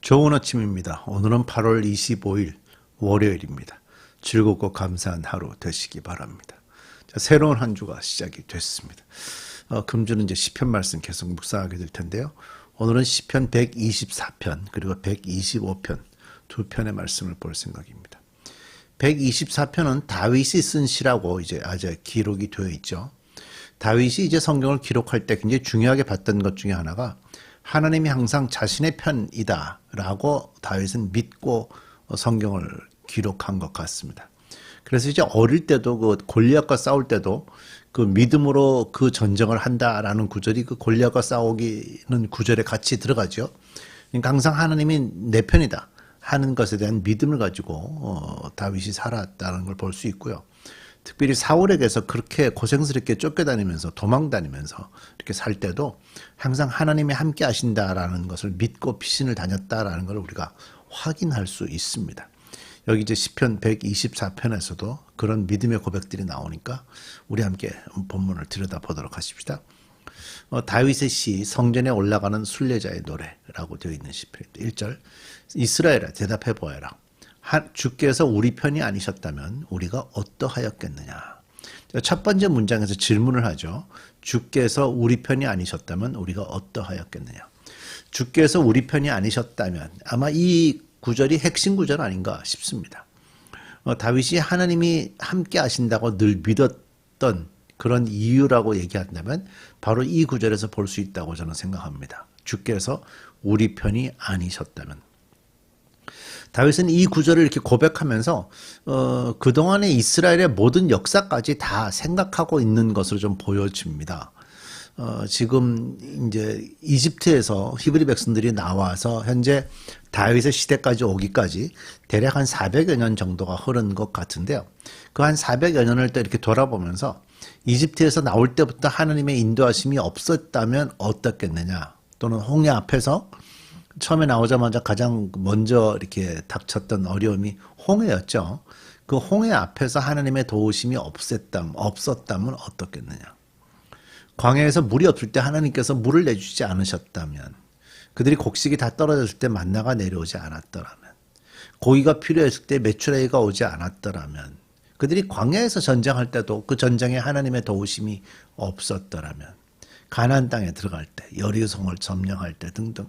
좋은 아침입니다. 오늘은 8월 25일 월요일입니다. 즐겁고 감사한 하루 되시기 바랍니다. 자, 새로운 한 주가 시작이 됐습니다. 어, 금주는 이제 시편 말씀 계속 묵상하게 될 텐데요. 오늘은 시편 124편 그리고 125편 두 편의 말씀을 볼 생각입니다. 124편은 다윗이 쓴 시라고 이제 아주 기록이 되어 있죠. 다윗이 이제 성경을 기록할 때 굉장히 중요하게 봤던 것 중에 하나가 하나님이 항상 자신의 편이다라고 다윗은 믿고 성경을 기록한 것 같습니다. 그래서 이제 어릴 때도 그 골리앗과 싸울 때도 그 믿음으로 그 전쟁을 한다라는 구절이 그 골리앗과 싸우기는 구절에 같이 들어가죠. 그러니까 항상 하나님이 내 편이다 하는 것에 대한 믿음을 가지고 어, 다윗이 살았다는 걸 볼 수 있고요. 특별히 사울에게서 그렇게 고생스럽게 쫓겨다니면서 도망다니면서 이렇게 살 때도 항상 하나님이 함께 하신다라는 것을 믿고 피신을 다녔다라는 걸 우리가 확인할 수 있습니다. 여기 이제 시편 124편에서도 그런 믿음의 고백들이 나오니까 우리 함께 본문을 들여다보도록 하십시다. 어, 다윗의 시 성전에 올라가는 순례자의 노래라고 되어 있는 시편입니다. 1절 이스라엘아 대답해 보아라. 주께서 우리 편이 아니셨다면 우리가 어떠하였겠느냐. 첫 번째 문장에서 질문을 하죠. 주께서 우리 편이 아니셨다면 우리가 어떠하였겠느냐. 주께서 우리 편이 아니셨다면 아마 이 구절이 핵심 구절 아닌가 싶습니다. 어, 다윗이 하나님이 함께 하신다고 늘 믿었던 그런 이유라고 얘기한다면 바로 이 구절에서 볼 수 있다고 저는 생각합니다. 주께서 우리 편이 아니셨다면 다윗은 이 구절을 이렇게 고백하면서 어, 그동안의 이스라엘의 모든 역사까지 다 생각하고 있는 것으로 좀 보여집니다. 어, 지금 이제 이집트에서 히브리 백성들이 나와서 현재 다윗의 시대까지 오기까지 대략 한 400여 년 정도가 흐른 것 같은데요. 그 한 400여 년을 또 이렇게 돌아보면서 이집트에서 나올 때부터 하나님의 인도하심이 없었다면 어떻겠느냐 또는 홍해 앞에서 처음에 나오자마자 가장 먼저 이렇게 닥쳤던 어려움이 홍해였죠. 그 홍해 앞에서 하나님의 도우심이 없었다면, 없었다면 어떻겠느냐. 광야에서 물이 없을 때 하나님께서 물을 내주지 않으셨다면, 그들이 곡식이 다 떨어졌을 때 만나가 내려오지 않았더라면, 고기가 필요했을 때 메추라기가 오지 않았더라면, 그들이 광야에서 전쟁할 때도 그 전쟁에 하나님의 도우심이 없었더라면, 가나안 땅에 들어갈 때, 여리성을 점령할 때 등등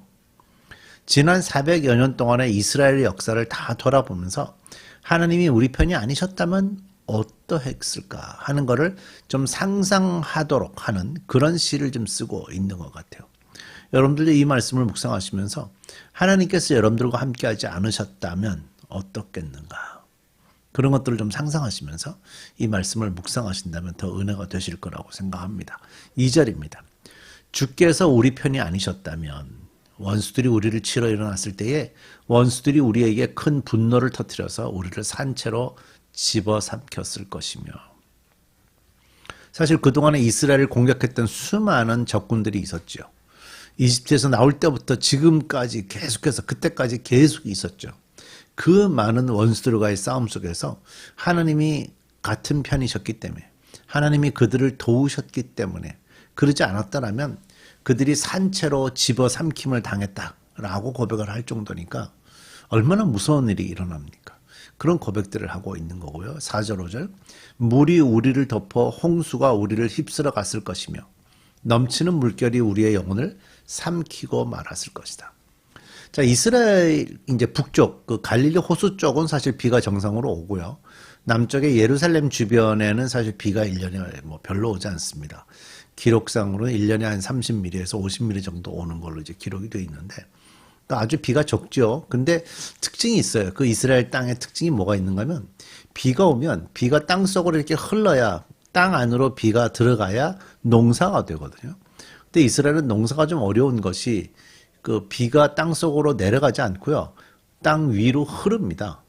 지난 400여 년 동안의 이스라엘의 역사를 다 돌아보면서 하나님이 우리 편이 아니셨다면 어떠했을까 하는 것을 좀 상상하도록 하는 그런 시를 좀 쓰고 있는 것 같아요. 여러분들도 이 말씀을 묵상하시면서 하나님께서 여러분들과 함께하지 않으셨다면 어떻겠는가 그런 것들을 좀 상상하시면서 이 말씀을 묵상하신다면 더 은혜가 되실 거라고 생각합니다. 2절입니다. 주께서 우리 편이 아니셨다면 원수들이 우리를 치러 일어났을 때에 원수들이 우리에게 큰 분노를 터뜨려서 우리를 산채로 집어삼켰을 것이며 사실 그동안에 이스라엘을 공격했던 수많은 적군들이 있었죠. 이집트에서 나올 때부터 지금까지 계속해서 그때까지 계속 있었죠. 그 많은 원수들과의 싸움 속에서 하나님이 같은 편이셨기 때문에 하나님이 그들을 도우셨기 때문에 그러지 않았다면 그들이 산채로 집어삼킴을 당했다라고 고백을 할 정도니까 얼마나 무서운 일이 일어납니까? 그런 고백들을 하고 있는 거고요. 4절 5절 물이 우리를 덮어 홍수가 우리를 휩쓸어 갔을 것이며 넘치는 물결이 우리의 영혼을 삼키고 말았을 것이다. 자, 이스라엘 이제 북쪽 그 갈릴리 호수 쪽은 사실 비가 정상으로 오고요. 남쪽의 예루살렘 주변에는 사실 비가 1년에 뭐 별로 오지 않습니다. 기록상으로는 1년에 한 30mm에서 50mm 정도 오는 걸로 이제 기록이 되어 있는데 아주 비가 적죠. 근데 특징이 있어요. 그 이스라엘 땅의 특징이 뭐가 있는가 하면 비가 오면 비가 땅 속으로 이렇게 흘러야 땅 안으로 비가 들어가야 농사가 되거든요. 근데 이스라엘은 농사가 좀 어려운 것이 그 비가 땅 속으로 내려가지 않고요. 땅 위로 흐릅니다.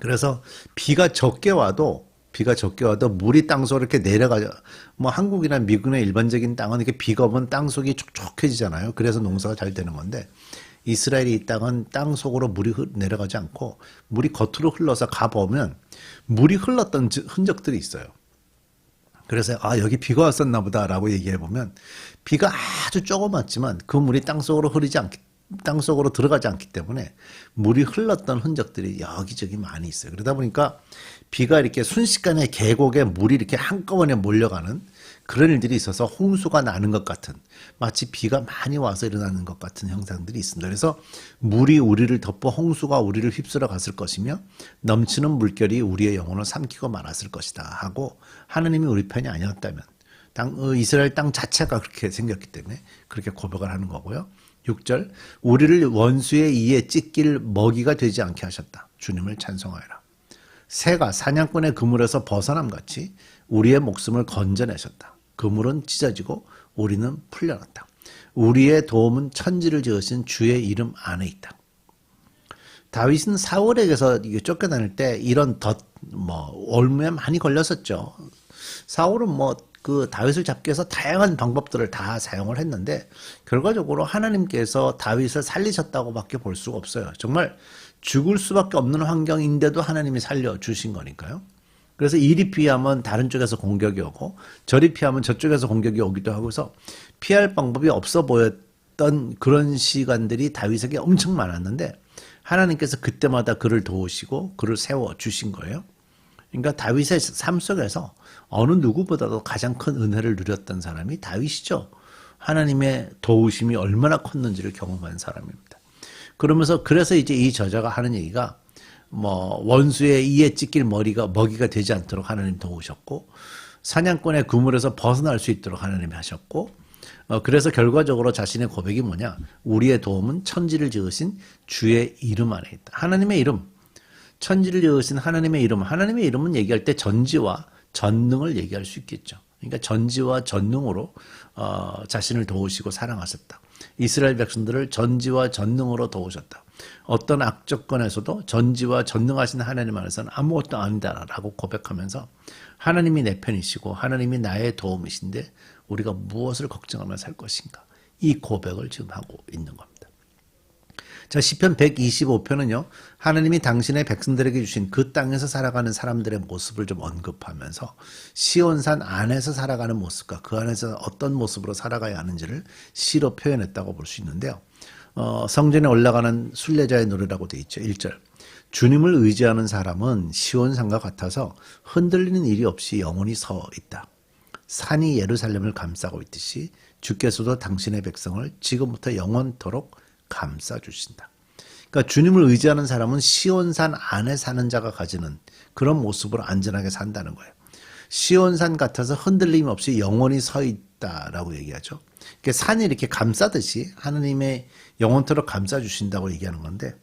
그래서 비가 적게 와도 비가 적게 와도 물이 땅속으로 이렇게 내려가죠. 뭐 한국이나 미국의 일반적인 땅은 이렇게 비가 오면 땅 속이 촉촉해지잖아요. 그래서 농사가 잘 되는 건데 이스라엘이 이 땅은 땅 속으로 물이 내려가지 않고 물이 겉으로 흘러서 가 보면 물이 흘렀던 흔적들이 있어요. 그래서 아 여기 비가 왔었나 보다라고 얘기해 보면 비가 아주 조금 왔지만 그 물이 땅 속으로 흐르지 않, 땅 속으로 들어가지 않기 때문에 물이 흘렀던 흔적들이 여기저기 많이 있어요. 그러다 보니까 비가 이렇게 순식간에 계곡에 물이 이렇게 한꺼번에 몰려가는 그런 일들이 있어서 홍수가 나는 것 같은 마치 비가 많이 와서 일어나는 것 같은 형상들이 있습니다. 그래서 물이 우리를 덮어 홍수가 우리를 휩쓸어 갔을 것이며 넘치는 물결이 우리의 영혼을 삼키고 말았을 것이다 하고 하느님이 우리 편이 아니었다면 땅, 어, 이스라엘 땅 자체가 그렇게 생겼기 때문에 그렇게 고백을 하는 거고요. 6절 우리를 원수의 이에 찢길 먹이가 되지 않게 하셨다. 주님을 찬송하여라. 새가 사냥꾼의 그물에서 벗어남 같이 우리의 목숨을 건져내셨다. 그물은 찢어지고 우리는 풀려났다. 우리의 도움은 천지를 지으신 주의 이름 안에 있다. 다윗은 사울에게서 쫓겨다닐 때 이런 덧, 뭐, 올무에 많이 걸렸었죠. 사울은 뭐, 그 다윗을 잡기 위해서 다양한 방법들을 다 사용을 했는데, 결과적으로 하나님께서 다윗을 살리셨다고밖에 볼 수가 없어요. 정말 죽을 수밖에 없는 환경인데도 하나님이 살려주신 거니까요. 그래서 이리 피하면 다른 쪽에서 공격이 오고, 저리 피하면 저쪽에서 공격이 오기도 하고서 피할 방법이 없어 보였던 그런 시간들이 다윗에게 엄청 많았는데, 하나님께서 그때마다 그를 도우시고 그를 세워 주신 거예요. 그러니까 다윗의 삶 속에서 어느 누구보다도 가장 큰 은혜를 누렸던 사람이 다윗이죠. 하나님의 도우심이 얼마나 컸는지를 경험한 사람입니다. 그러면서 그래서 이제 이 저자가 하는 얘기가 뭐 원수의 이에 찢길 머리가 먹이가 되지 않도록 하나님 도우셨고 사냥꾼의 그물에서 벗어날 수 있도록 하나님이 하셨고 어, 그래서 결과적으로 자신의 고백이 뭐냐? 우리의 도움은 천지를 지으신 주의 이름 안에 있다. 하나님의 이름. 천지를 지으신 하나님의 이름. 하나님의 이름은 얘기할 때 전지와 전능을 얘기할 수 있겠죠. 그러니까 전지와 전능으로 어, 자신을 도우시고 사랑하셨다. 이스라엘 백성들을 전지와 전능으로 도우셨다. 어떤 악조건에서도 전지와 전능하신 하나님 안에서는 아무것도 아니다라고 고백하면서 하나님이 내 편이시고 하나님이 나의 도움이신데 우리가 무엇을 걱정하며 살 것인가? 이 고백을 지금 하고 있는 겁니다. 자, 시편 125편은요. 하나님이 당신의 백성들에게 주신 그 땅에서 살아가는 사람들의 모습을 좀 언급하면서 시온산 안에서 살아가는 모습과 그 안에서 어떤 모습으로 살아가야 하는지를 시로 표현했다고 볼 수 있는데요. 어, 성전에 올라가는 순례자의 노래라고 돼 있죠. 1절. 주님을 의지하는 사람은 시온산과 같아서 흔들리는 일이 없이 영원히 서 있다. 산이 예루살렘을 감싸고 있듯이 주께서도 당신의 백성을 지금부터 영원토록 감싸 주신다. 그러니까 주님을 의지하는 사람은 시온산 안에 사는 자가 가지는 그런 모습으로 안전하게 산다는 거예요. 시온산 같아서 흔들림 없이 영원히 서 있다라고 얘기하죠. 그러니까 산이 이렇게 감싸듯이 하나님의 영원토록 감싸 주신다고 얘기하는 건데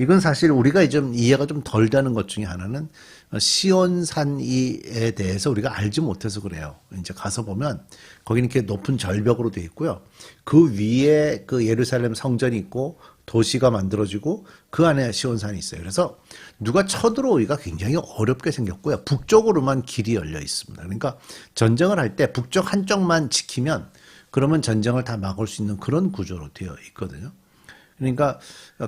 이건 사실 우리가 좀 이해가 좀 덜 되는 것 중에 하나는 시온산에 대해서 우리가 알지 못해서 그래요. 이제 가서 보면 거기는 이렇게 높은 절벽으로 되어 있고요. 그 위에 그 예루살렘 성전이 있고 도시가 만들어지고 그 안에 시온산이 있어요. 그래서 누가 쳐들어오기가 굉장히 어렵게 생겼고요. 북쪽으로만 길이 열려 있습니다. 그러니까 전쟁을 할 때 북쪽 한쪽만 지키면 그러면 전쟁을 다 막을 수 있는 그런 구조로 되어 있거든요. 그러니까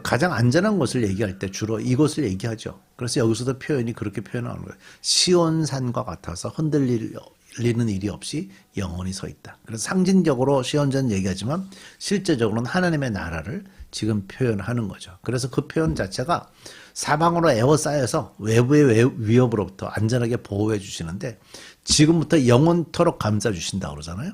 가장 안전한 곳을 얘기할 때 주로 이곳을 얘기하죠. 그래서 여기서도 표현이 그렇게 표현하는 거예요. 시온산과 같아서 흔들리는 일이 없이 영원히 서 있다. 그래서 상징적으로 시온전 얘기하지만 실제적으로는 하나님의 나라를 지금 표현하는 거죠. 그래서 그 표현 자체가 사방으로 에워싸여서 외부의 위협으로부터 안전하게 보호해 주시는데 지금부터 영원토록 감싸 주신다 그러잖아요.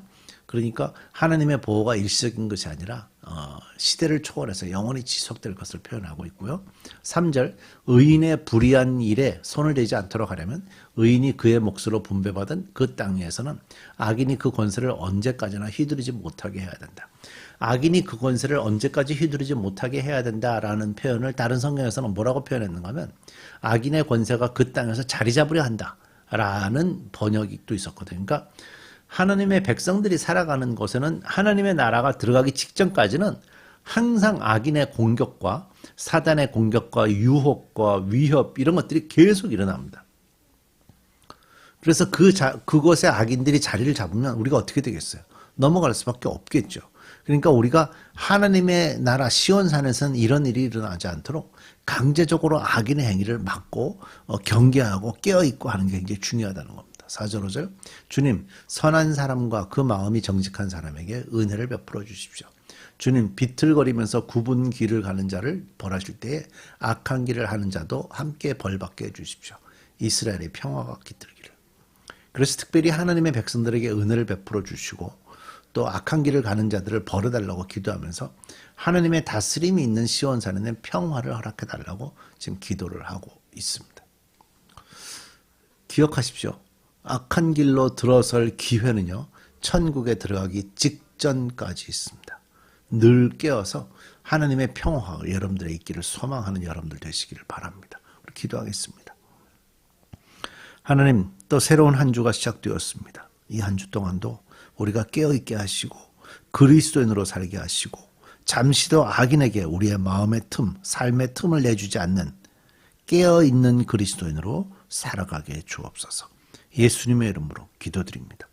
그러니까 하나님의 보호가 일시적인 것이 아니라 어, 시대를 초월해서 영원히 지속될 것을 표현하고 있고요. 3절 의인의 불의한 일에 손을 대지 않도록 하려면 의인이 그의 몫으로 분배받은 그 땅에서는 악인이 그 권세를 언제까지나 휘두르지 못하게 해야 된다. 악인이 그 권세를 언제까지 휘두르지 못하게 해야 된다라는 표현을 다른 성경에서는 뭐라고 표현했는가 하면 악인의 권세가 그 땅에서 자리 잡으려 한다라는 번역도 있었거든요. 그러니까 하나님의 백성들이 살아가는 곳에는 하나님의 나라가 들어가기 직전까지는 항상 악인의 공격과 사단의 공격과 유혹과 위협 이런 것들이 계속 일어납니다. 그래서 그 자, 그곳에 악인들이 자리를 잡으면 우리가 어떻게 되겠어요? 넘어갈 수밖에 없겠죠. 그러니까 우리가 하나님의 나라 시온산에서는 이런 일이 일어나지 않도록 강제적으로 악인의 행위를 막고 어, 경계하고 깨어 있고 하는 게 굉장히 중요하다는 겁니다. 4절 5절 주님 선한 사람과 그 마음이 정직한 사람에게 은혜를 베풀어 주십시오. 주님 비틀거리면서 굽은 길을 가는 자를 벌하실 때에 악한 길을 하는 자도 함께 벌받게 해 주십시오. 이스라엘의 평화가 깃들기를. 그래서 특별히 하나님의 백성들에게 은혜를 베풀어 주시고 또 악한 길을 가는 자들을 벌어달라고 기도하면서 하나님의 다스림이 있는 시온산에는 평화를 허락해 달라고 지금 기도를 하고 있습니다. 기억하십시오. 악한 길로 들어설 기회는요, 천국에 들어가기 직전까지 있습니다. 늘 깨어서 하나님의 평화가 여러분들의 있기를 소망하는 여러분들 되시기를 바랍니다. 기도하겠습니다. 하나님, 또 새로운 한 주가 시작되었습니다. 이 한 주 동안도 우리가 깨어있게 하시고, 그리스도인으로 살게 하시고, 잠시도 악인에게 우리의 마음의 틈, 삶의 틈을 내주지 않는 깨어있는 그리스도인으로 살아가게 해 주옵소서. 예수님의 이름으로 기도드립니다.